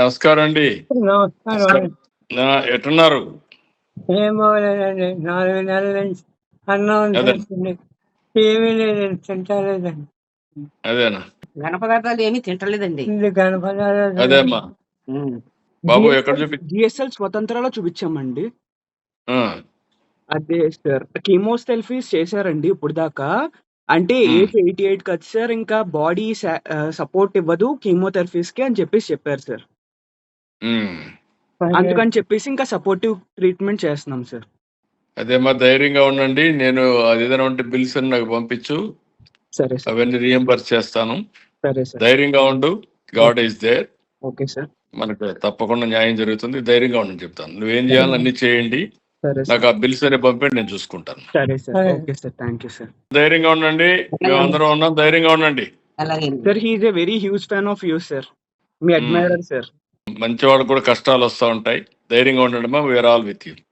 నమస్కారం. అండి నమస్కారం ఎట్టున్నారు? ఏం బాగోలేదండి నాలుగు నెలల నుంచి అన్నం. తింటుంది ఏమీ లేదు తింటలేదండి. అదేనా? ఘన పదార్థాలు ఏమీ తింటలేదండి. ఇది కనపడాలి అదే అమ్మా బాబు ఎక్కడ చూపి జిఎస్ఎల్ స్వతంత్రాలో చూపించామండి. అదే సార్. కీమోథెరపీస్ చేశారండి ఇప్పుడు దాకా అంటే. ఏజ్ ఎయిటీ ఎయిట్ కదా సార్ ఇంకా బాడీ సపోర్ట్ ఇవ్వదు కీమోథెరపీస్కి అని చెప్పేసి చెప్పారు సార్. అందుకని చెప్పేసి ఇంకా సపోర్టివ్ ట్రీట్మెంట్ చేస్తున్నాం సార్ అదేమ్మా ధైర్యంగా ఉండండి. నేను అది ఏదైనా ఉంటే బిల్స్ అని నాకు పంపించు. సరే సార్ అవన్నీ రియంబర్స్ చేస్తాను. సరే సార్ ధైర్యంగా ఉండు. God is there okay sir మనకు తప్పకుండా న్యాయం జరుగుతుంది. ధైర్యంగా ఉండని చెప్తాను. నువ్వేం చేయాలో అన్ని చేయండి. సరే సార్ నాకు ఆ బిల్స్ అనే పంపండి నేను చూసుకుంటాను. సరే సార్ సరే. Okay sir thank you sir ధైర్యంగా ఉండండి. మేమందరం ఉన్నాం. ధైర్యంగా ఉండండి. అలాగే. Sir he is a very huge fan of you sir me admirer sir మంచివాడు కూడా కష్టాలు వస్తూ ఉంటాయి. ధైర్యంగా ఉండడమే మా ఆల్ విత్ యూ